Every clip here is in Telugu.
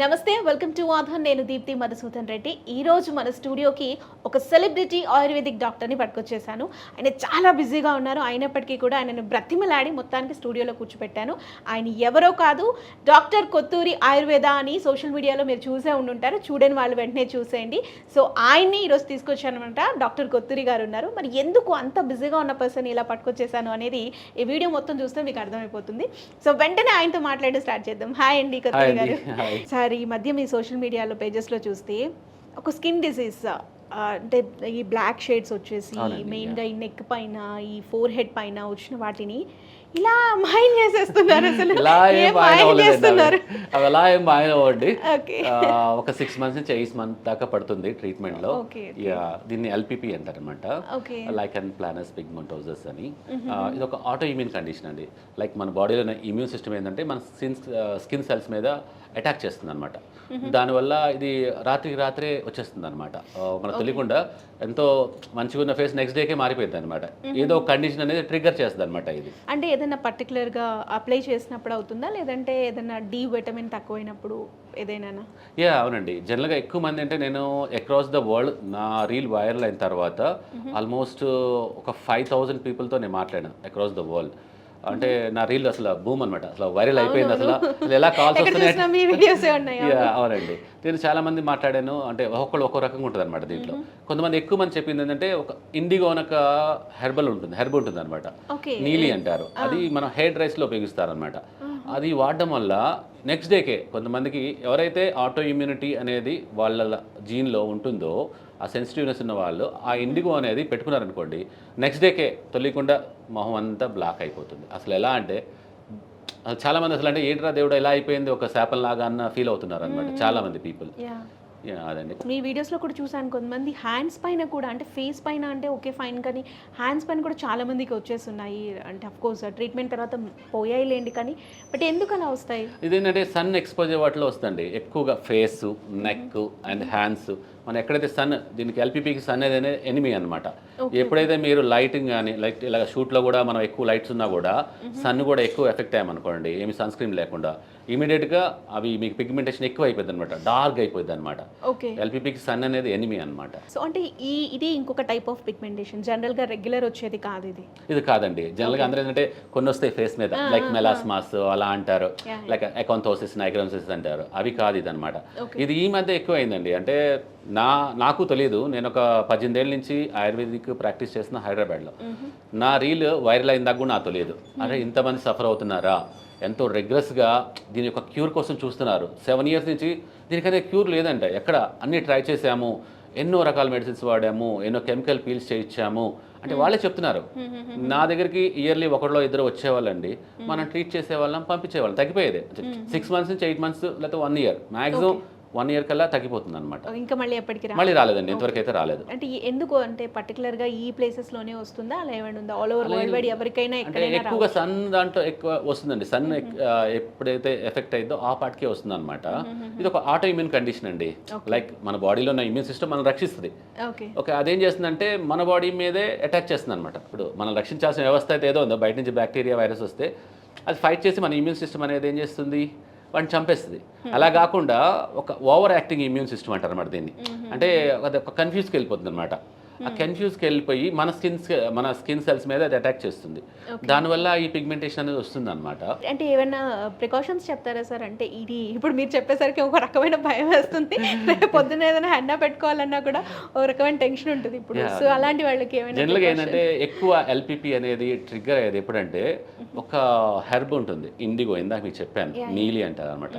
నమస్తే వెల్కమ్ టు ఆధార్. నేను దీప్తి మధుసూదన్ రెడ్డి. ఈ రోజు మన స్టూడియోకి ఒక సెలబ్రిటీ ఆయుర్వేదిక్ డాక్టర్ని పట్టుకొచ్చేసాను ఆయన చాలా బిజీగా ఉన్నారు. అయినప్పటికీ కూడా ఆయనను బ్రతిమలాడి మొత్తానికి స్టూడియోలో కూర్చోపెట్టాను ఆయన ఎవరో కాదు డాక్టర్ కొత్తూరి ఆయుర్వేద అని సోషల్ మీడియాలో మీరు చూసే ఉండుంటారు. చూడని వాళ్ళు వెంటనే చూసేయండి. సో ఆయన్ని ఈరోజు తీసుకొచ్చానమాట డాక్టర్ కొత్తూరి గారు ఉన్నారు. మరి ఎందుకు అంత బిజీగా ఉన్న పర్సన్ ఇలా పట్టుకొచ్చేసాను అనేది ఈ వీడియో మొత్తం చూస్తే మీకు అర్థమైపోతుంది. సో వెంటనే ఆయనతో మాట్లాడి స్టార్ట్ చేద్దాం. హాయ్ అండి కొత్తూరి గారు. హాయ్. సార్ ఈ మధ్య మీ సోషల్ మీడియాలో పేజెస్లో చూస్తే ఒక స్కిన్ డిసీజ్ అంటే ఈ బ్లాక్ షేడ్స్ వచ్చేసి మెయిన్గా ఈ నెక్ పైన ఈ ఫోర్ హెడ్ పైన వచ్చిన వాటిని ఇలా మాయం చేసేస్తున్నారు అసలు. అవి. ఎలా ఏం మాయం అవ్వండి ఒక సిక్స్ మంత్స్ నుంచి ఎయిట్ మంత్ దాకా పడుతుంది ట్రీట్మెంట్లో దీన్ని ఎల్పిపి అంటారు అనమాట okay. Like and planus pigmentosus అని. ఇది ఒక ఆటో ఇమ్యూన్ కండిషన్ అండి. లైక్ మన బాడీలో ఉన్న ఇమ్యూన్ సిస్టమ్ ఏంటంటే మన స్కిన్ స్కిన్ సెల్స్ మీద అటాక్ చేస్తుంది అనమాట దానివల్ల ఇది రాత్రికి రాత్రే వచ్చేస్తుంది అనమాట మనకు తెలియకుండా ఎంతో మంచిగా ఉన్న ఫేస్ నెక్స్ట్ డేకే మారిపోయింది అనమాట ఏదో కండిషన్ అనేది ట్రిగర్ చేస్తుంది అనమాట ఇది. అంటే ఏదైనా పర్టికులర్గా అప్లై చేసినప్పుడు అవుతుందా? లేదంటే ఏదైనా డి విటమిన్ తక్కువైనప్పుడు ఏదైనా యా అవునండి. జనరల్గా ఎక్కువ మంది అంటే నేను అక్రాస్ ద వరల్డ్ నా రీల్ వైరల్ అయిన తర్వాత ఆల్మోస్ట్ ఒక ఫైవ్ థౌజండ్ పీపుల్తో నేను మాట్లాడాను అక్రాస్ ద వరల్డ్ అంటే నా రీల్ అసలు బూమ్ అనమాట అసలు వైరల్ అయిపోయింది అసలు. ఎలా కాల్స్ వస్తున్నాయి అవునండి. నేను చాలా మంది మాట్లాడాను అంటే ఒక్కొక్కరు ఒక్కో రకంగా ఉంటుంది అనమాట దీంట్లో. కొంతమంది ఎక్కువ మంది చెప్పింది ఏంటంటే ఒక ఇండిగో అనొక హెర్బల్ ఉంటుంది హెర్బ్ ఉంటుంది అనమాట నీలి అంటారు. అది మనం హెయిర్ డ్రైస్లో ఉపయోగిస్తారనమాట అది వాడడం వల్ల నెక్స్ట్ డేకే కొంతమందికి ఎవరైతే ఆటో ఇమ్యూనిటీ అనేది వాళ్ళ జీన్లో ఉంటుందో ఆ సెన్సిటివ్నెస్ ఉన్న వాళ్ళు ఆ ఇండిగో అనేది పెట్టుకున్నారనుకోండి నెక్స్ట్ డేకే తొలియకుండా మొహం అంతా బ్లాక్ అయిపోతుంది. అసలు ఎలా అంటే అసలు చాలా మంది అసలు అంటే ఏంట్రా దేవుడు ఎలా అయిపోయింది ఒక శాపం లాగా అన్న ఫీల్ అవుతున్నారు అనమాట చాలా మంది పీపుల్ యా అదండి. మీ వీడియోస్లో కూడా చూసాను కొంతమంది హ్యాండ్స్ పైన కూడా అంటే ఫేస్ పైన అంటే ఓకే ఫైన్ కానీ హ్యాండ్స్ పైన కూడా చాలా మందికి వచ్చేస్తున్నాయి. అంటే అఫ్ కోర్స్ ట్రీట్మెంట్ తర్వాత పోయాయి లేండి కానీ బట్ ఎందుకు అలా వస్తాయి? ఇదేంటంటే సన్ ఎక్స్పోజర్ వాటిలో వస్తుంది ఎక్కువగా ఫేస్ నెక్ అండ్ హ్యాండ్స్ మనం ఎక్కడైతే సన్ దీనికి ఎల్పిపికి సన్ అనేది ఎనిమి అనమాట ఎప్పుడైతే మీరు లైటింగ్ కానీ లైట్ ఇలా షూట్లో కూడా మనం ఎక్కువ లైట్స్ ఉన్నా కూడా సన్ కూడా ఎక్కువ ఎఫెక్ట్ అయ్యామనుకోండి ఏమి సన్ స్క్రీన్ లేకుండా ఇమీడియట్గా అవి మీకు పిగ్మెంటేషన్ ఎక్కువ అయిపోయింది అనమాట డార్క్ అయిపోయింది అనమాట ఓకే. ఎల్పిపికి సన్ అనేది ఎనిమి అనమాట సో అంటే ఈ ఇది ఇంకొక టైప్ ఆఫ్ పిగ్మెంటేషన్ జనరల్గా రెగ్యులర్ వచ్చేది కాదు ఇది? ఇది కాదండి. జనరల్గా అందరూ ఏంటంటే కొన్ని వస్తాయి ఫేస్ మీద లైక్ మెలాస్మాస్ అలా అంటారు లైక్ అకౌంథోసిస్ నైగ్రోసిస్ అంటారు అవి కాదు ఇది అనమాట. ఇది ఈ మధ్య ఎక్కువ అయిందండి. అంటే నా నాకు తెలియదు నేను ఒక పద్దెనిమిది ఏళ్ళ నుంచి ఆయుర్వేదిక్ ప్రాక్టీస్ చేస్తున్న హైదరాబాద్లో. నా రీల్ వైరల్ అయిన దాకా కూడా నాకు తెలియదు అరే ఇంతమంది సఫర్ అవుతున్నారా? ఎంతో రెగ్యులస్గా దీని యొక్క క్యూర్ కోసం చూస్తున్నారు. సెవెన్ ఇయర్స్ నుంచి దీనికైతే క్యూర్ లేదంట. ఎక్కడ? అన్ని ట్రై చేసాము ఎన్నో రకాల మెడిసిన్స్ వాడాము. ఎన్నో కెమికల్ పీల్స్ చేయించాము. అంటే వాళ్ళే చెప్తున్నారు. నా దగ్గరికి ఇయర్లీ ఒకటిలో ఇద్దరు వచ్చేవాళ్ళండి. మనం ట్రీట్ చేసేవాళ్ళం పంపించేవాళ్ళం. తగ్గిపోయేది. సిక్స్ మంత్స్ నుంచి ఎయిట్ మంత్స్ లేకపోతే one year. Maximum one year కల్లా తగ్గిపోతుంది అనమాట ఇంకా మళ్ళీ ఎప్పటికి మళ్ళీ రాలేదండి ఇంతవరకు అయితే రాలేదు. అంటే ఎందుకు అంటే పర్టికులర్గా ఈ ప్లేసెస్లోనే వస్తుందా? అలా ఏమైనా ఉందా? ఆల్ ఓవర్ వరల్డ్ వైడ్ ఎవరికైనా ఎక్కువగా సన్ దాంట్లో ఎక్కువ వస్తుందండి. సన్ ఎప్పుడైతే ఎఫెక్ట్ అయిందో ఆ పాటికే వస్తుంది అనమాట ఇది ఒక ఆటో ఇమ్యూన్ కండిషన్ అండి. లైక్ మన బాడీలో ఉన్న ఇమ్యూన్ సిస్టమ్ మనం రక్షిస్తుంది. ఓకే. ఓకే అదేం చేస్తుందంటే మన బాడీ మీదే అటాక్ చేస్తుంది అనమాట ఇప్పుడు మనం రక్షించాల్సిన వ్యవస్థ అయితే ఏదో ఉందో బయట నుంచి బ్యాక్టీరియా వైరస్ వస్తే అది ఫైట్ చేసి మన ఇమ్యూన్ సిస్టమ్ అనేది ఏం చేస్తుంది? వాటిని చంపేస్తుంది. అలా కాకుండా ఒక ఓవర్ యాక్టింగ్ ఇమ్యూన్ సిస్టమ్ అంటారు అనమాట దీన్ని. అంటే ఒక కన్ఫ్యూజ్కి వెళ్ళిపోతుంది అనమాట ఆ కన్ఫ్యూజ్కి వెళ్ళిపోయి మన స్కిన్ మన స్కిన్ సెల్స్ మీద అది అటాక్ చేస్తుంది. దానివల్ల ఈ పిగ్మెంటేషన్ అనేది వస్తుంది అనమాట అంటే ఏమైనా ప్రికాషన్స్ చెప్తారా సార్? అంటే ఇది ఇప్పుడు మీరు చెప్పేసరికి ఒక రకమైన భయం వేస్తుంది. పొద్దున్న ఏదైనా హెన్నా పెట్టుకోవాలన్నా కూడా ఒక రకమైన టెన్షన్ ఉంటుంది ఇప్పుడు. సో అలాంటి వాళ్ళకి ఏమైనా జనరల్గా ఏంటంటే ఎక్కువ ఎల్పిపి అనేది ట్రిగ్గర్ అయ్యేది ఎప్పుడంటే ఒక హెర్బ్ ఉంటుంది ఇండిగో ఇందాక మీకు చెప్పాను. నీలి అంటారు అనమాట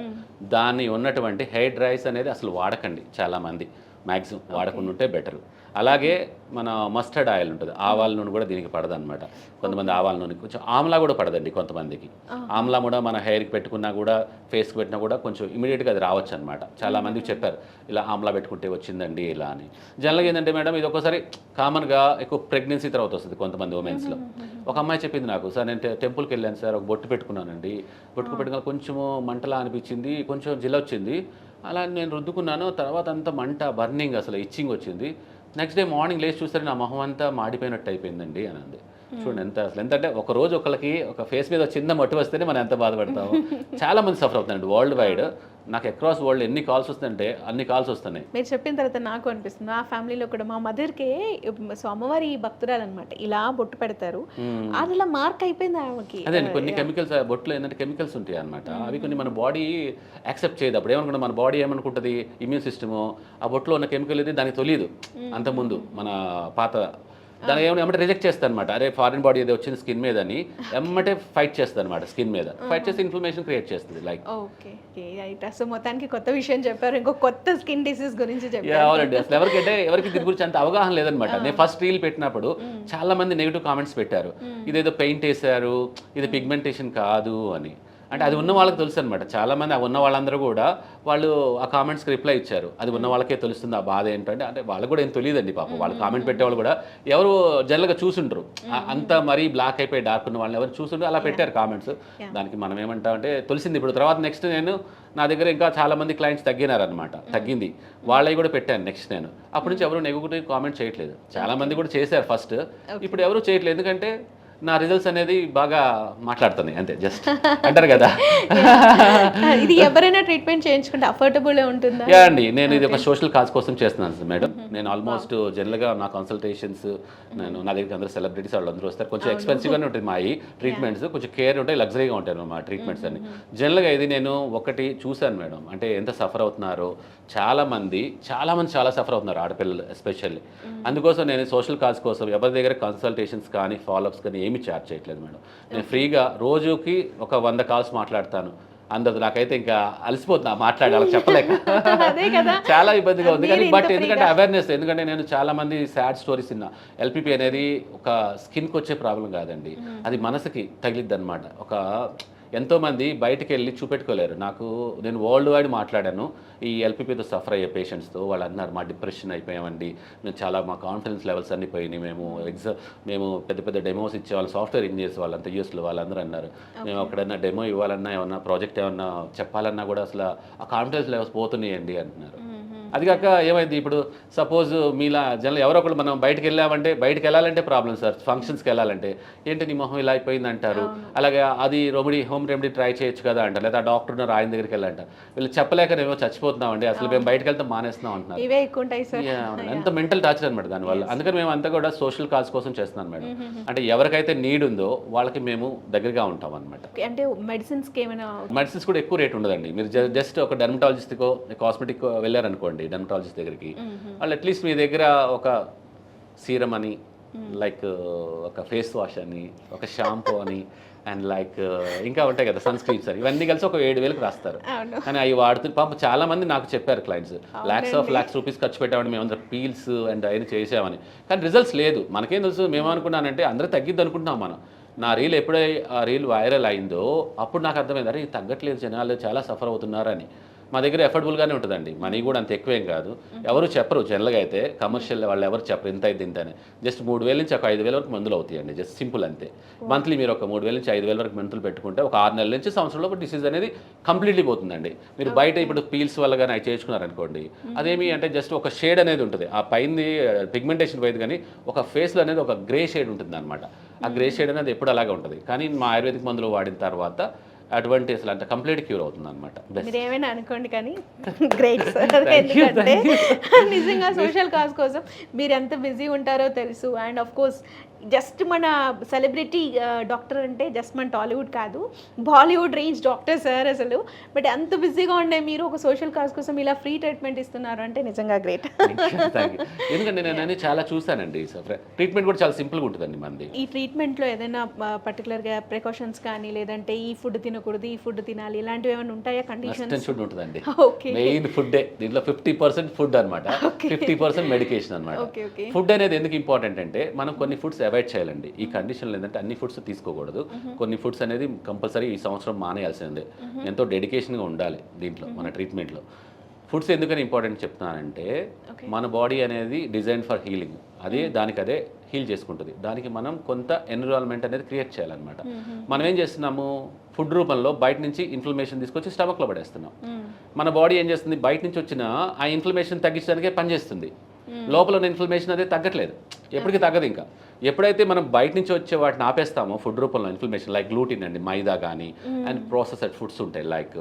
దాన్ని ఉన్నటువంటి హెయిర్ డ్రైస్ అనేది అసలు వాడకండి చాలా మంది. మ్యాక్సిమం వాడకుండా ఉంటే బెటర్. అలాగే మన మస్టర్డ్ ఆయిల్ ఉంటుంది. ఆవాల నూనె కూడా దీనికి పడదు అనమాట కొంతమంది ఆవాల నూనె కొంచెం ఆమ్లా కూడా పడదండి కొంతమందికి. ఆమ్లా కూడా మన హెయిర్కి పెట్టుకున్నా కూడా ఫేస్కి పెట్టినా కూడా కొంచెం ఇమీడియట్గా అది రావచ్చు అనమాట చాలా మందికి చెప్పారు ఇలా ఆమ్లా పెట్టుకుంటే వచ్చిందండి ఇలా అని. జనరల్గా ఏంటంటే మేడం ఇది ఒక్కోసారి కామన్గా ఎక్కువ ప్రెగ్నెన్సీ తర్వాత వస్తుంది కొంతమంది ఉమెన్స్లో ఒక అమ్మాయి చెప్పింది నాకు సార్ నేను టెంపుల్కి వెళ్ళాను సార్ ఒక బొట్టు పెట్టుకున్నానండి. బొట్టు పెట్టుకున్న కొంచెము మంటలా అనిపించింది కొంచెం జిల వచ్చింది అలా నేను రుద్దుకున్నాను తర్వాత అంతా మంట బర్నింగ్ అసలు ఇచ్చింగ్ వచ్చింది. నెక్స్ట్ డే మార్నింగ్ లేచి చూస్తే నా మొహం అంతా మాడిపోయినట్టు అయిపోయిందండి అని అంది చూడండి ఎంత అసలు. ఎంత అంటే ఒక రోజు ఒకళ్ళకి ఒక ఫేస్ మీద చిన్న మట్టి వస్తేనే మనం ఎంత బాధపడతాము. చాలా మంది సఫర్ అవుతున్నారండి వరల్డ్ వైడ్. నాకు అక్రాస్ వరల్డ్ ఎన్ని కాల్స్ వస్తుందంటే అన్ని కాల్స్ వస్తున్నాయి. మీరు చెప్పిన తర్వాత నాకు అనిపిస్తుంది. ఆ ఫ్యామిలీలో కూడా మా మదర్కే సో అమ్మవారి భక్తురాలు అనమాట ఇలా బొట్టు పెడతారు. అది ఇలా మార్క్ అయిపోయింది ఆమెకి. అదే కొన్ని కెమికల్స్ బొట్లో ఏంటంటే కెమికల్స్ ఉంటాయి అనమాట అవి కొన్ని మన బాడీ యాక్సెప్ట్ చేయదు. అప్పుడు ఏమనుకుంటా? మన బాడీ ఏమనుకుంటుంది? ఇమ్యూన్ సిస్టమ్ ఆ బొట్లో ఉన్న కెమికల్ ఇది దానికి తెలియదు. అంతకుముందు మన పాత దాని ఏమైనా ఎమ్మటే రిజెక్ట్ చేస్తాను అనమాట అరే ఫారిన్ బాడీ ఏదో వచ్చింది స్కిన్ మీద అని ఎమ్మటే ఫైట్ చేస్తుంది అనమాట స్కిన్ మీద ఫైట్ చేసి ఇన్ఫ్లమేషన్ క్రియేట్ చేస్తుంది లైక్ ఓకే. రైట్ సో మొత్తానికి కొత్త విషయం చెప్పారు. ఇంకో కొత్త స్కిన్ డిసీజ్ గురించి చెప్పారు. అవునండి. అసలు ఎవరికంటే ఎవరికి దీని గురించి అంత అవగాహన లేదనమాట నేను ఫస్ట్ రీల్ పెట్టినప్పుడు చాలా మంది నెగిటివ్ కామెంట్స్ పెట్టారు. ఇదేదో పెయింట్ వేసారు ఇది పిగ్మెంటేషన్ కాదు అని. అంటే అది ఉన్న వాళ్ళకి తెలుసు అనమాట చాలా మంది ఆ ఉన్న వాళ్ళందరూ కూడా వాళ్ళు ఆ కామెంట్స్కి రిప్లై ఇచ్చారు. అది ఉన్న వాళ్ళకే తెలుస్తుంది ఆ బాధ ఏంటంటే అంటే వాళ్ళకి కూడా ఏం తెలియదండి పాపం. వాళ్ళు కామెంట్ పెట్టేవాళ్ళు కూడా ఎవరు జనరల్గా చూసుంటారు అంత మరీ బ్లాక్ అయిపోయి డార్క్ ఉన్న వాళ్ళని ఎవరు చూసుంటారు అలా పెట్టారు కామెంట్స్ దానికి మనం ఏమంటామంటే తెలిసింది. ఇప్పుడు తర్వాత నెక్స్ట్ నేను నా దగ్గర ఇంకా చాలా మంది క్లయింట్స్ తగ్గినారనమాట తగ్గింది. వాళ్ళవి కూడా పెట్టాను నెక్స్ట్ నేను. అప్పటి నుంచి ఎవరు నెగిటివ్ కామెంట్ చేయట్లేదు. చాలా మంది కూడా చేశారు ఫస్ట్ ఇప్పుడు ఎవరు చేయట్లేదు. ఎందుకంటే నా రిజల్ట్స్ అనేది బాగా మాట్లాడుతున్నాయి అంతే జస్ట్ అంటారు కదా. ఇది ఎవరైనా ట్రీట్మెంట్ చేయించుకుంటే అఫోర్డబుల్ ఉంటుందా? యా అండి నేను ఇది ఒక సోషల్ కాజ్ కోసం చేస్తున్నాను మేడం. నేను ఆల్మోస్ట్ జనరల్గా నా కన్సల్టేషన్స్ నేను నా దగ్గర అందరూ సెలబ్రిటీస్ వాళ్ళు అందరూ వస్తారు. కొంచెం ఎక్స్పెన్సివ్గానే ఉంటుంది మా ఈ ట్రీట్మెంట్స్ కొంచెం కేర్ ఉంటాయి లగ్జరీగా ఉంటాయి మా ట్రీట్మెంట్స్ అన్ని. జనరల్గా ఇది నేను ఒకటి చూశాను మేడం. అంటే ఎంత సఫర్ అవుతున్నారో చాలా మంది చాలా మంది చాలా సఫర్ అవుతున్నారు ఆడపిల్లలు ఎస్పెషల్లీ అందుకోసం నేను సోషల్ కాజ్ కోసం ఎవరి దగ్గర కన్సల్టేషన్స్ కానీ ఫాలోఅప్స్ కానీ ఏమీ ఛార్జ్ చేయట్లేదు మేడం. నేను ఫ్రీగా రోజుకి ఒక వంద కాల్స్ మాట్లాడతాను. అందరు నాకైతే ఇంకా అలసిపోతున్నా మాట్లాడి వాళ్ళకి చెప్పలేక. చాలా ఇబ్బందిగా ఉంది. కానీ బట్ ఎందుకంటే అవేర్నెస్ ఎందుకంటే నేను చాలా మంది సాడ్ స్టోరీస్ విన్నా. ఎల్పిపి అనేది ఒక స్కిన్కి వచ్చే ప్రాబ్లం కాదండి. అది మనసుకి తగిలిద్ది అనమాట ఒక ఎంతో మంది బయటికి వెళ్ళి చూపెట్టుకోలేరు. నాకు నేను వరల్డ్ వైడ్ మాట్లాడాను. ఈ ఎల్పిపితో సఫర్ అయ్యే పేషెంట్స్తో వాళ్ళు అన్నారు మా డిప్రెషన్ అయిపోయామండి. మేము చాలా మా కాన్ఫిడెన్స్ లెవెల్స్ అన్ని పోయినాయి. మేము ఎగ్జా మేము పెద్ద పెద్ద డెమోస్ ఇచ్చేవాళ్ళు. సాఫ్ట్వేర్ ఇంజనీర్స్ వాళ్ళంతా యూఎస్లో వాళ్ళందరూ అన్నారు. మేము అక్కడన్నా డెమో ఇవ్వాలన్నా ఏమన్నా ప్రాజెక్ట్ ఏమన్నా చెప్పాలన్నా కూడా అసలు ఆ కాన్ఫిడెన్స్ లెవెల్స్ పోతున్నాయండి అంటున్నారు. అది కాక ఏమైంది? ఇప్పుడు సపోజ్ మీలా జనరల్ ఎవరో ఒకళ్ళు మనం బయటకు వెళ్ళామంటే బయటకు వెళ్ళాలంటే ప్రాబ్లం సార్ ఫంక్షన్స్కి వెళ్ళాలంటే. ఏంటి నీ మొహం ఇలా అయిపోయింది అంటారు. అలాగే అది రెమెడీ హోమ్ రెమెడీ ట్రై చేయొచ్చు కదా అంటారు. లేదా డాక్టర్ ఉన్నారు ఆయన దగ్గరికి వెళ్ళంట వీళ్ళు చెప్పలేక ఏమో చచ్చిపోతున్నామండి. అసలు మేము బయటకు వెళ్తే మానేస్తున్నాం అంటున్నారు. ఎంత మెంటల్ టార్చర్ అనమాట దానివల్ల అందుకని మేము అంతా కూడా సోషల్ కాజ్ కోసం చేస్తున్నాం మేడం. అంటే ఎవరికైతే నీడ్ ఉందో వాళ్ళకి మేము దగ్గరగా ఉంటాం అనమాట అంటే మెడిసిన్స్ మెడిసిన్స్ కూడా ఎక్కువ రేట్ ఉండదండి. మీరు జస్ట్ ఒక డెర్మటాలజిస్ట్కో కాస్మెటిక్ వెళ్ళారనుకోండి డెర్మటాలజిస్ట్ దగ్గరికి. వాళ్ళు అట్లీస్ట్ మీ దగ్గర ఒక సీరం అని లైక్ ఒక ఫేస్ వాష్ అని ఒక షాంపూ అని అండ్ లైక్ ఇంకా ఉంటాయి కదా సన్ స్క్రీన్స్ అని. ఇవన్నీ కలిసి ఒక ఏడు వేలకు రాస్తారు. కానీ అవి వాడుతూ పాప చాలా మంది నాకు చెప్పారు clients lakhs of lakhs rupees ఖర్చు పెట్టామని మేము అందరూ పీల్స్ అండ్ అవన్నీ చేసామని కానీ రిజల్ట్స్ లేదు. మనకేం తెలుసు మేము అనుకున్నానంటే అందరూ తగ్గిద్ది అనుకుంటున్నాం మనం. నా రీల్ ఎప్పుడై ఆ రీల్ వైరల్ అయిందో అప్పుడు నాకు అర్థమైంది అరే తగ్గట్లేదు జనాలు చాలా సఫర్ అవుతున్నారని. మా దగ్గర ఎఫర్డబుల్గానే ఉంటుందండి. మనీ కూడా అంత ఎక్కువేం కాదు. ఎవరు చెప్పరు. జనరల్గా అయితే కమర్షియల్ వాళ్ళు ఎవరు చెప్పరు. ఇంత అయితే ఇంత అని. జస్ట్ మూడు వేల నుంచి ఒక ఐదు వేల వరకు మందులు అవుతాయండి. జస్ట్ సింపుల్ అంతే. మంత్లీ మీరు ఒక మూడు వేల నుంచి ఐదు వేల వరకు మందులు పెట్టుకుంటే ఒక ఆరు నెలల నుంచి సంవత్సరంలో ఒక డిసీజ్ అనేది కంప్లీట్లీ పోతుందండి. మీరు బయట ఇప్పుడు పీల్స్ వల్ల కానీ అవి చేసుకున్నారనుకోండి అదేమి అంటే జస్ట్ ఒక షేడ్ అనేది ఉంటుంది. ఆ పైంది పిగ్మెంటేషన్ పోయేది కానీ ఒక ఫేస్లో అనేది ఒక గ్రే షేడ్ ఉంటుంది అనమాట ఆ గ్రే షేడ్ అనేది ఎప్పుడు అలాగే ఉంటుంది. కానీ మా ఆయుర్వేదిక్ మందులు వాడిన తర్వాత అసలు అంత కంప్లీట్ క్యూర్ అవుతుంది అనమాట మీరు ఏమైనా అనుకోండి కానీ గ్రేట్ సార్ ఎందుకంటే నిజంగా సోషల్ కాజ్ కోసం మీరు ఎంత బిజీ ఉంటారో తెలుసు. అండ్ ఆఫ్ కోర్స్ జస్ట్ మన సెలబ్రిటీ డాక్టర్ అంటే జస్ట్ మన టాలీవుడ్ కాదు. బాలీవుడ్ రేంజ్ డాక్టర్ సార్ అసలు. బట్ అంత బిజీగా ఉండే మీరు ఒక సోషల్ కాజ్ కోసం ఇలా ఫ్రీ ట్రీట్మెంట్ ఇస్తున్నారు అంటే నిజంగా గ్రేట్. ఎందుకంటే నేను చాలా చూసానండి ట్రీట్మెంట్ కూడా చాలా సింపుల్గా ఉంటుందండి మంది ఈ ట్రీట్మెంట్లో ఏదైనా పర్టికులర్గా ప్రికాషన్స్ కానీ లేదంటే ఈ ఫుడ్ తినకూడదు ఈ ఫుడ్ తినాలి ఇలాంటివి ఏమైనా ఉంటాయా కండిషన్స్? ఫుడ్ ఉంటుందండి. ఓకే. మెయిన్ ఫుడ్డే. దీంట్లో ఫిఫ్టీ పర్సెంట్ ఫుడ్ అనమాట ఫిఫ్టీ పర్సెంట్ మెడికేషన్ అనమాట ఫుడ్ అనేది ఎందుకు ఇంపార్టెంట్ అంటే మనం కొన్ని ఫుడ్స్ అవాయిడ్ చేయాలండి. ఈ కండిషన్లో ఏంటంటే అన్ని ఫుడ్స్ తీసుకోకూడదు. కొన్ని ఫుడ్స్ అనేది కంపల్సరీ ఈ సంవత్సరం మానేయాల్సిందే. ఎంతో డెడికేషన్గా ఉండాలి దీంట్లో మన ట్రీట్మెంట్లో. ఫుడ్స్ ఎందుకని ఇంపార్టెంట్ చెప్తున్నానంటే. మన బాడీ అనేది డిజైన్ ఫర్ హీలింగ్. అదే దానికి అదే హీల్ చేసుకుంటుంది. దానికి మనం కొంత ఎన్విరాన్మెంట్ అనేది క్రియేట్ చేయాలన్నమాట. మనం ఏం చేస్తున్నాము? ఫుడ్ రూపంలో బయట నుంచి ఇన్ఫ్లమేషన్ తీసుకొచ్చి స్టమక్లో పడేస్తున్నాం. మన బాడీ ఏం చేస్తుంది? బయట నుంచి వచ్చిన ఆ ఇన్ఫ్లమేషన్ తగ్గించడానికే పనిచేస్తుంది. లోపల ఉన్న ఇన్ఫ్లమేషన్ అనేది తగ్గట్లేదు. ఎప్పటికీ తగ్గదు ఇంకా. ఎప్పుడైతే మనం బయట నుంచి వచ్చే వాటిని ఆపేస్తామో ఫుడ్ రూపంలో ఇన్ఫ్లమేషన్ లైక్ గ్లూటిన్ అండి మైదా కానీ అండ్ ప్రాసెస్డ్ ఫుడ్స్ ఉంటాయి లైక్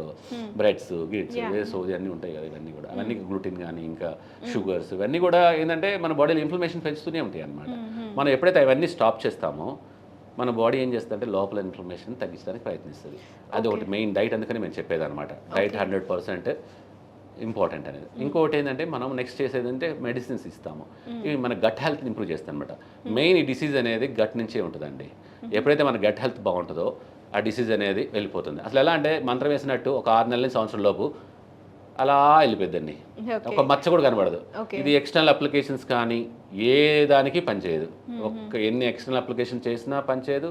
బ్రెడ్స్ గిడ్స్ సో ఇవన్నీ ఉంటాయి కదా ఇవన్నీ కూడా. అవన్నీ గ్లూటిన్ కానీ ఇంకా షుగర్స్ ఇవన్నీ కూడా ఏంటంటే మన బాడీలో ఇన్ఫ్లమేషన్ పెంచుతూనే ఉంటాయి అన్నమాట. మనం ఎప్పుడైతే అవన్నీ స్టాప్ చేస్తామో మన బాడీ ఏం చేస్తుందంటే లోపల ఇన్ఫ్లమేషన్ తగ్గించడానికి ప్రయత్నిస్తుంది. అది ఒకటి మెయిన్ డైట్ అందుకని మేము చెప్పేది అనమాట డైట్ హండ్రెడ్ పర్సెంట్ ఇంపార్టెంట్ అనేది. ఇంకొకటి ఏంటంటే మనం నెక్స్ట్ చేసేది అంటే మెడిసిన్స్ ఇస్తాము ఇవి మన గట్ హెల్త్ ఇంప్రూవ్ చేస్తాయి అనమాట మెయిన్ ఈ డిసీజ్ అనేది గట్ నుంచే ఉంటుందండి. ఎప్పుడైతే మన గట్ హెల్త్ బాగుంటుందో ఆ డిసీజ్ అనేది వెళ్ళిపోతుంది. అసలు ఎలా అంటే మంత్రం వేసినట్టు ఒక ఆరు నెలల సంవత్సరం లోపు అలా వెళ్ళిపోద్దండి ఒక మచ్చ కూడా కనబడదు. ఇది ఎక్స్టర్నల్ అప్లికేషన్స్ కానీ ఏ దానికి పనిచేయదు. ఒక్క ఎన్ని ఎక్స్టర్నల్ అప్లికేషన్ చేసినా పనిచేయదు.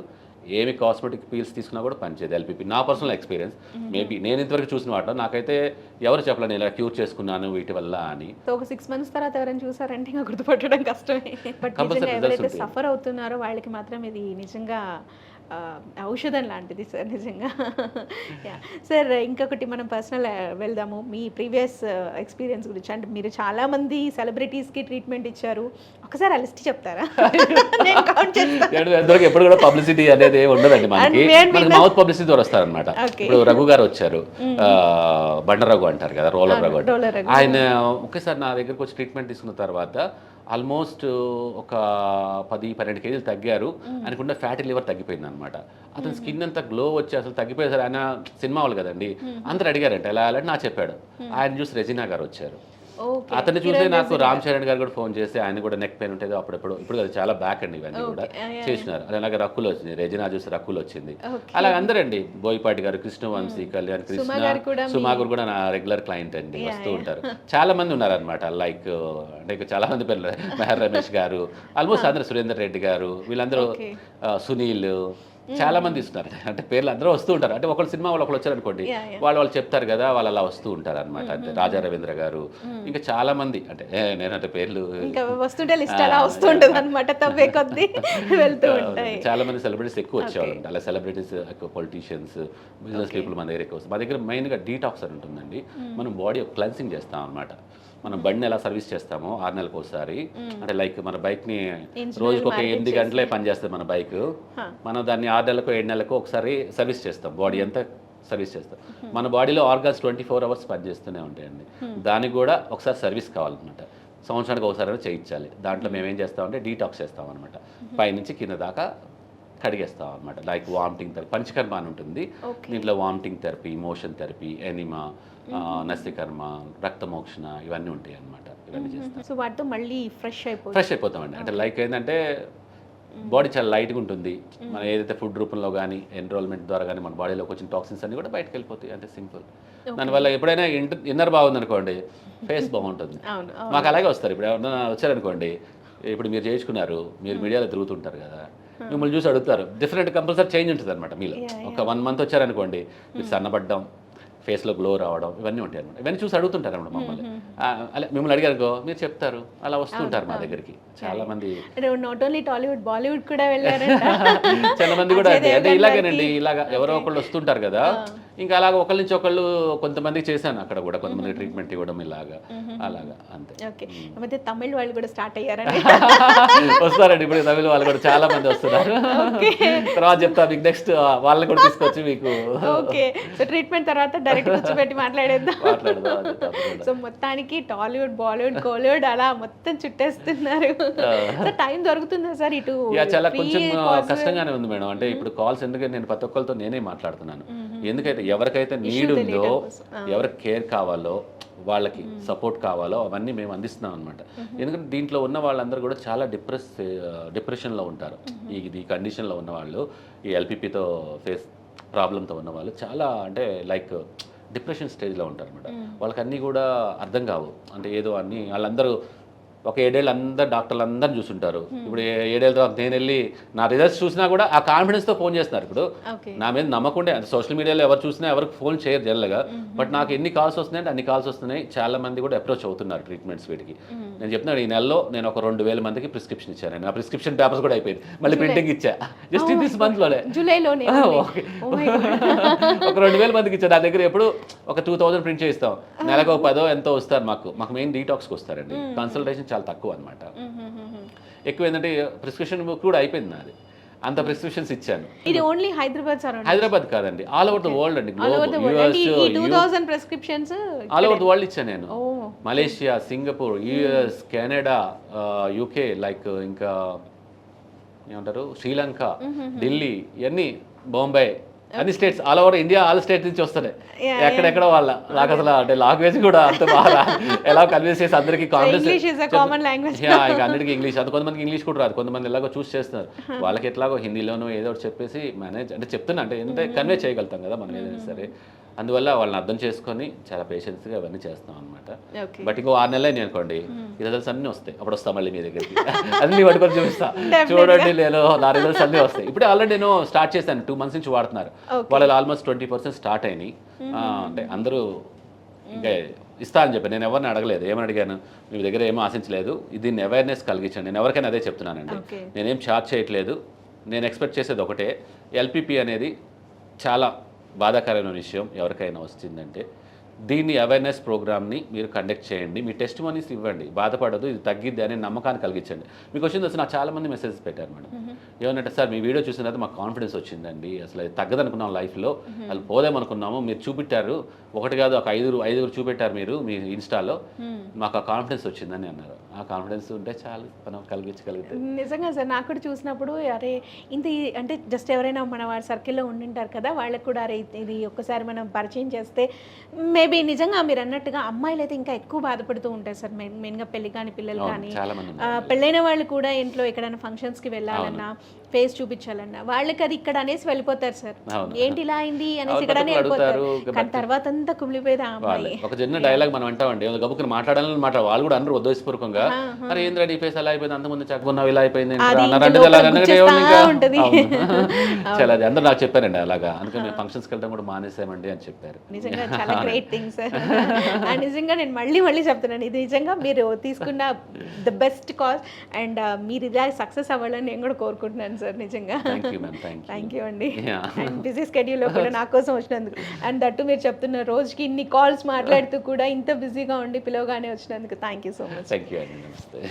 ఏమి కాస్మెటిక్ పీల్స్ తీసుకున్నా కూడా పనిచేయదు ఎల్పిపి నా పర్సనల్ ఎక్స్పీరియన్స్ మేబీ నేను ఇంతవరకు చూసిన వాటిలో నాకైతే ఎవరు చెప్పలేదు నేను ఇలా క్యూర్ చేసుకున్నాను వీటి వల్ల అని. ఒక సిక్స్ మంత్స్ తర్వాత ఎవరైనా చూసారంటే ఇంకా గుర్తుపట్టడం కష్టమే. బట్ ఎవరైతే. సఫర్ అవుతున్నారో వాళ్ళకి మాత్రం ఇది నిజంగా ఔషధం లాంటిది సార్ నిజంగా. సార్ ఇంకొకటి మనం పర్సనల్ వెళ్దాము. మీ ప్రీవియస్ ఎక్స్పీరియన్స్ గురించి. అంటే మీరు చాలా మంది సెలబ్రిటీస్కి ట్రీట్మెంట్ ఇచ్చారు. ఒకసారి ఆ లిస్ట్ చెప్తారా? ఎప్పుడు కూడా పబ్లిసిటీ అనేది ఉండదండి మనకి. మౌత్ పబ్లిసిటీ ద్వారా వస్తారనమాట. ఇప్పుడు రఘు గారు వచ్చారు. ఆ, బండ రఘు అంటారు కదా రోలర్ రఘు. ఆయన ఒకేసారి నా దగ్గరకు వచ్చి ట్రీట్మెంట్ తీసుకున్న తర్వాత ఆల్మోస్ట్ ఒక పది పన్నెండు కేజీలు తగ్గారు. అనుకున్న ఫ్యాటీ లివర్ తగ్గిపోయింది అనమాట అతని స్కిన్ అంతా గ్లో వచ్చి అసలు తగ్గిపోయేసరి ఆయన సినిమా వాళ్ళు కదండి. అందరు అడిగారంట ఎలా అని నా చెప్పాడు. ఆయన చూసి రెజినా గారు వచ్చారు. అతన్ని చూస్తే నాకు రామ్ చరణ్ గారు కూడా ఫోన్ చేసి ఆయన కూడా నెక్ పెయిన్ ఉంటుంది అప్పుడప్పుడు ఇప్పుడు అది చాలా బ్యాక్ అండి ఇవన్నీ కూడా చేసినారు. అలాగే రక్కులు వచ్చింది రెజినా చూసి రక్కులు వచ్చింది. అలా అందరండి బోయపాటి గారు కృష్ణవంశీ కళ్యాణ్ కృష్ణ గారు కూడా సుమా గారు కూడా నా రెగ్యులర్ క్లయింట్ అండి వస్తూ ఉంటారు. చాలా మంది ఉన్నారనమాట లైక్ అంటే చాలా మంది పేర్లు మెహర్ రమేష్ గారు ఆల్మోస్ట్ అందరు సురేందర్ రెడ్డి గారు వీళ్ళందరూ సునీల్ చాలా మంది ఇస్తున్నారు. అంటే పేర్లు అందరూ వస్తూ ఉంటారు. అంటే ఒకళ్ళు సినిమా వాళ్ళు ఒకళ్ళు వచ్చారు అనుకోండి Yeah, yeah. వాళ్ళు వాళ్ళు చెప్తారు కదా వాళ్ళు అలా వస్తూ ఉంటారు అనమాట అంటే రాజా రవీంద్ర గారు ఇంకా చాలా మంది అంటే నేనంటే పేర్లు వస్తుంటే లిస్ట్ అలా వస్తుంటుంది అనమాట తవ్వే కొద్దీ వెళ్తూ ఉంటాయి. చాలా మంది సెలబ్రిటీస్ ఎక్కువ వచ్చేవాళ్ళు అలా సెలబ్రిటీస్ ఎక్కువ పొలిటీషియన్స్ బిజినెస్ పీపుల్ మన దగ్గర ఎక్కువ మా దగ్గర మెయిన్గా డీటాక్స్ అని ఉంటుందండి. మనం బాడీ క్లెన్సింగ్ చేస్తాం అనమాట మనం బండిని ఎలా సర్వీస్ చేస్తామో ఆరు నెలలకు ఒకసారి. అంటే లైక్ మన బైక్ని రోజుకి ఒక ఎనిమిది గంటలే పనిచేస్తుంది మన బైక్. మనం దాన్ని ఆరు నెలలకు ఏడు నెలలకు ఒకసారి సర్వీస్ చేస్తాం. బాడీ అంతా సర్వీస్ చేస్తాం. మన బాడీలో ఆర్గాన్స్ ట్వంటీ ఫోర్ అవర్స్ పనిచేస్తూనే ఉంటాయండి. దానికి కూడా ఒకసారి సర్వీస్ కావాలన్నమాట. సంవత్సరానికి ఒకసారి చేయించాలి. దాంట్లో మేము. ఏం చేస్తామంటే డీటాక్స్ చేస్తాం అనమాట పైనుంచి కింద దాకా కడిగేస్తాం అనమాట లైక్ వామిటింగ్ థెరపీ పంచకర్మ అని ఉంటుంది. దీంట్లో vomiting therapy motion therapy enema నస్తికర్మ రక్తమోక్షణ ఇవన్నీ ఉంటాయి అనమాట ఇవన్నీ చేస్తాం. సో వాటితో మళ్ళీ ఫ్రెష్ అయిపోతుంది ఫ్రెష్ అయిపోతామండి. అంటే లైక్ ఏంటంటే బాడీ చాలా లైట్గా ఉంటుంది. మనం ఏదైతే ఫుడ్ రూపంలో కానీ ఎన్రోల్మెంట్ ద్వారా కానీ మన బాడీలోకి వచ్చిన టాక్సిన్స్ అన్ని కూడా బయటకు వెళ్ళిపోతాయి. అంతే సింపుల్ దానివల్ల ఎప్పుడైనా ఇంటర్ ఇన్నర్ బాగుంది అనుకోండి ఫేస్ బాగుంటుంది. మాకు అలాగే వస్తారు. ఇప్పుడు ఎవరైనా వచ్చారనుకోండి ఇప్పుడు మీరు చేయించుకున్నారు మీరు మీడియాలో తిరుగుతుంటారు కదా మిమ్మల్ని చూసి అడుగుతారు. డిఫరెంట్ కంపల్సరీ చేంజ్ ఉంటుంది అనమాట మీలో. ఒక వన్ మంత్ వచ్చారనుకోండి మీరు సన్నబడ్డం ఫేస్లో గ్లో రావడం ఇవన్నీ ఉంటాయి అనమాట ఇవన్నీ చూసి అడుగుతుంటారు అనమాట మమ్మల్ని. ఆ, అలా మిమ్మల్ని అడిగారు మీరు చెప్తారు. అలా వస్తుంటారు మా దగ్గరికి. చాలా మంది నాట్ ఓన్లీ టాలీవుడ్ బాలీవుడ్ కూడా వెళ్ళారంట. చాలా మంది కూడా అంటే ఇలాగేనండి ఇలాగ ఎవరో ఒకళ్ళు వస్తుంటారు కదా. ఇంకా అలాగ ఒకళ్ళ నుంచి ఒకళ్ళు కొంతమందికి చేశాను అక్కడ కూడా కొంతమంది ట్రీట్మెంట్ ఇవ్వడం ఇలాగా అలాగా అంతే. ఓకే. అయితే తమిళ్ వాళ్ళు కూడా స్టార్ట్ అయ్యారండి వస్తారండి ఇప్పుడు తమిళ వాళ్ళు కూడా చాలా మంది వస్తున్నారు. తర్వాత చెప్తా మీకు నెక్స్ట్ వాళ్ళని కూడా తీసుకొచ్చి మీకు ఓకే. సో ట్రీట్మెంట్ తర్వాత డైరెక్ట్ కూర్చోబెట్టి మాట్లాడేద్దాం. సో మొత్తానికి టాలీవుడ్ బాలీవుడ్ కోలీవుడ్ అలా మొత్తం చుట్టేస్తున్నారు. సో టైం దొరుకుతుందా సార్ ఇటు చాలా కొంచెం? కష్టంగానే ఉంది మేడం. అంటే ఇప్పుడు కాల్స్ ఎందుకంటే నేను ప్రతి ఒక్కరితో నేనే మాట్లాడుతున్నాను. ఎందుకైతే ఎవరికైతే నీడ్ ఉందో ఎవరికి కేర్ కావాలో వాళ్ళకి సపోర్ట్ కావాలో అవన్నీ మేము అందిస్తున్నాం అనమాట ఎందుకంటే దీంట్లో ఉన్న వాళ్ళందరూ కూడా చాలా డిప్రెస్ డిప్రెషన్లో ఉంటారు. ఈ ఈ కండిషన్లో ఉన్న వాళ్ళు ఈ ఎల్పిపితో ఫేస్ ప్రాబ్లంతో ఉన్న వాళ్ళు చాలా అంటే లైక్ డిప్రెషన్ స్టేజ్లో ఉంటారు అనమాట వాళ్ళకి అన్నీ కూడా అర్థం కావు. అంటే ఏదో అన్నీ వాళ్ళందరూ ఒక ఏడేళ్ళు అందరు డాక్టర్లు అందరు చూసుంటారు. ఇప్పుడు ఏడేళ్ళ తర్వాత నేను వెళ్ళి నా రిజల్ట్స్ చూసినా కూడా ఆ కాన్ఫిడెన్స్తో ఫోన్ చేస్తున్నారు ఇప్పుడు. నా మీద నమ్మకుండే అంటే సోషల్ మీడియాలో ఎవరు చూసినా ఎవరికి ఫోన్ చేయరు జనరల్గా. బట్ నాకు ఎన్ని కాల్స్ వస్తున్నాయంటే అన్ని కాల్స్ వస్తున్నాయి. చాలా మంది కూడా అప్రోచ్ అవుతున్నారు ట్రీట్మెంట్స్ వీటికి. నేను చెప్తున్నాను ఈ నెలలో నేను ఒక రెండు వేల మందికి ప్రిస్క్రిప్షన్ ఇచ్చాను. నా ప్రిస్క్రిప్షన్ పేపర్స్ కూడా అయిపోయింది. మళ్ళీ ప్రింటింగ్ ఇచ్చా. జస్ట్ ఇన్ దిస్ మంత్లోనే జూలైలోనే ఓకే. ఒక రెండు వేల మందికి ఇచ్చారు నా దగ్గర ఎప్పుడు ఒక టూ థౌసండ్ ప్రింట్ చేయిస్తాం. నెలకు పదో ఎంతో వస్తారు మాకు. మాకు మెయిన్ డీటాక్స్కి వస్తారండి. కన్సల్టేషన్ చాలా తక్కువ అనమాట ఎక్కువ ఏంటంటే ప్రిస్క్రిప్షన్ కూడా అయిపోయింది నాది. అంత ప్రిస్క్రిప్షన్స్ ఇచ్చాను. ఇది ఓన్లీ హైదరాబాద్ సరౌండింగ్ హైదరాబాద్ కాదండి. ఆల్ ఓవర్ ద వరల్డ్ అండి. Prescriptions all over the world ఇచ్చాను నేను. Malaysia Singapore US Canada UK like ఇంకా ఏమంటారు? శ్రీలంక ఢిల్లీ ఇవన్నీ బొంబాయి అన్ని states all over India all state నుంచి వస్తున్నాయి ఎక్కడెక్కడ వాళ్ళ? నాకు అసలు అంటే లాంగ్వేజ్ కూడా అంత బాగా ఎలా కన్విన్స్ చేసి అందరికి ఇక అన్నిటికీ ఇంగ్లీష్ అది కొంతమందికి ఇంగ్లీష్ కూడా రాదు. కొంతమంది ఎలాగో చూస్ చేస్తున్నారు. వాళ్ళకి ఎట్లాగో హిందీలోనో ఏదో ఒకటి చెప్పేసి మేనేజ్ అంటే చెప్తున్నా అంటే ఏంటంటే కన్వే చేయగలుగుతాం కదా మనం ఏదైనా సరే. అందువల్ల వాళ్ళని అర్థం చేసుకొని చాలా పేషెన్స్గా అవన్నీ చేస్తాం అనమాట బట్ ఇంకో ఆరు నెలలు అనుకోండి ఈ రిజల్ట్స్ అన్నీ వస్తాయి. అప్పుడు వస్తా మళ్ళీ మీ దగ్గరికి. అన్ని పట్టుకొని చూపిస్తా చూడండి నేను నా రిజల్ట్స్ అన్నీ వస్తాయి. ఇప్పుడు ఆల్రెడీ నేను స్టార్ట్ చేశాను. టూ మంత్స్ నుంచి వాడుతున్నారు. వాళ్ళు ఆల్మోస్ట్ ట్వంటీ పర్సెంట్ స్టార్ట్ అయినాయి. అంటే అందరూ ఇంకా ఇస్తా అని చెప్పి నేను ఎవరిని అడగలేదు. ఏమని అడిగాను? మీ దగ్గర ఏమో ఆశించలేదు. దీన్ని అవేర్నెస్ కలిగించండి. నేను ఎవరికైనా అదే చెప్తున్నానండి. నేనేం చార్జ్ చేయట్లేదు. నేను ఎక్స్పెక్ట్ చేసేది ఒకటే. ఎల్పిపి అనేది చాలా బాధాకరమైన విషయం ఎవరికైనా వచ్చిందంటే దీన్ని అవేర్నెస్ ప్రోగ్రామ్ని మీరు కండక్ట్ చేయండి. మీ టెస్ట్ మనీస్ ఇవ్వండి. బాధపడదు ఇది తగ్గిద్ది అనే నమ్మకాన్ని కలిగించండి. మీకు వచ్చింది అసలు నాకు చాలా మంది మెసేజ్ పెట్టారు మేడం. ఏమనంటే సార్ మీ వీడియో చూసిన తర్వాత మాకు కాన్ఫిడెన్స్ వచ్చిందండి. అసలు అది తగ్గదనుకున్నాం లైఫ్లో. అది పోదేమనుకున్నాము మీరు చూపెట్టారు. ఒకటి కాదు ఒక ఐదుగురు ఐదుగురు చూపెట్టారు మీరు మీ ఇన్స్టాలో. మాకు ఆ కాన్ఫిడెన్స్ వచ్చిందని అన్నారు. ఆ కాన్ఫిడెన్స్ ఉంటే చాలు. మనం కలిగించగలిగితే. నిజంగా సార్ నాకు కూడా చూసినప్పుడు అరే ఇంత అంటే జస్ట్ ఎవరైనా మన వాడి సర్కిల్లో ఉండింటారు కదా వాళ్ళకి కూడా అరే ఇది ఒక్కసారి మనం పరిచయం చేస్తే మేబీ నిజంగా మీరు అన్నట్టుగా అమ్మాయిలు అయితే ఇంకా ఎక్కువ బాధపడుతూ ఉంటారు సార్. మెయిన్ మెయిన్గా పెళ్ళి కాని పిల్లలు కానీ పెళ్ళైన వాళ్ళు కూడా ఇంట్లో ఎక్కడైనా ఫంక్షన్స్కి వెళ్ళాలన్నా ఫేస్ చూపించాలన్నా. వాళ్ళకి అది ఇక్కడ అనేసి వెళ్ళిపోతారు సార్. ఏంటి ఇలా అయింది అనేసి ఇక్కడ వెళ్ళిపోతారు. కానీ తర్వాత అంతా కుమిలిపోయేది ఒక చిన్న డైలాగ్ మనం అంటామండి ఏదో గబుక్కుని మాట్లాడాలని మాట. వాళ్ళు కూడా అందరూ ఉద్దేశపూర్వకంగా. అరే ఏంద్రా నీ ఫేస్ అలా అయిపోయింది? అంతకుముందు చక్కకున్నావు ఇలా అయిపోయింది. చాలా అది అందరూ నాకు చెప్పారండి అలాగా. అందుకే మేము ఫంక్షన్స్కి వెళ్ళడం కూడా మానేసామండి అని చెప్పారు. నిజంగా చాలా గ్రేట్ థింగ్ సార్ నిజంగా నేను మళ్ళీ మళ్ళీ చెప్తున్నాను. ఇది నిజంగా మీరు తీసుకున్న ద బెస్ట్ కాజ్ అండ్ మీరు ఇలా సక్సెస్ అవ్వాలని నేను కూడా కోరుకుంటున్నాను. సార్ నిజంగా. థ్యాంక్ యూ అండి. అండ్ బిజీ స్కెడ్యూల్లో కూడా నా కోసం వచ్చినందుకు. అండ్ దట్టు మీరు చెప్తున్న రోజుకి ఇన్ని కాల్స్ మాట్లాడుతూ కూడా ఇంత బిజీగా ఉండి పిలవగానే వచ్చినందుకు thank you so much thank you అండి. నమస్తే.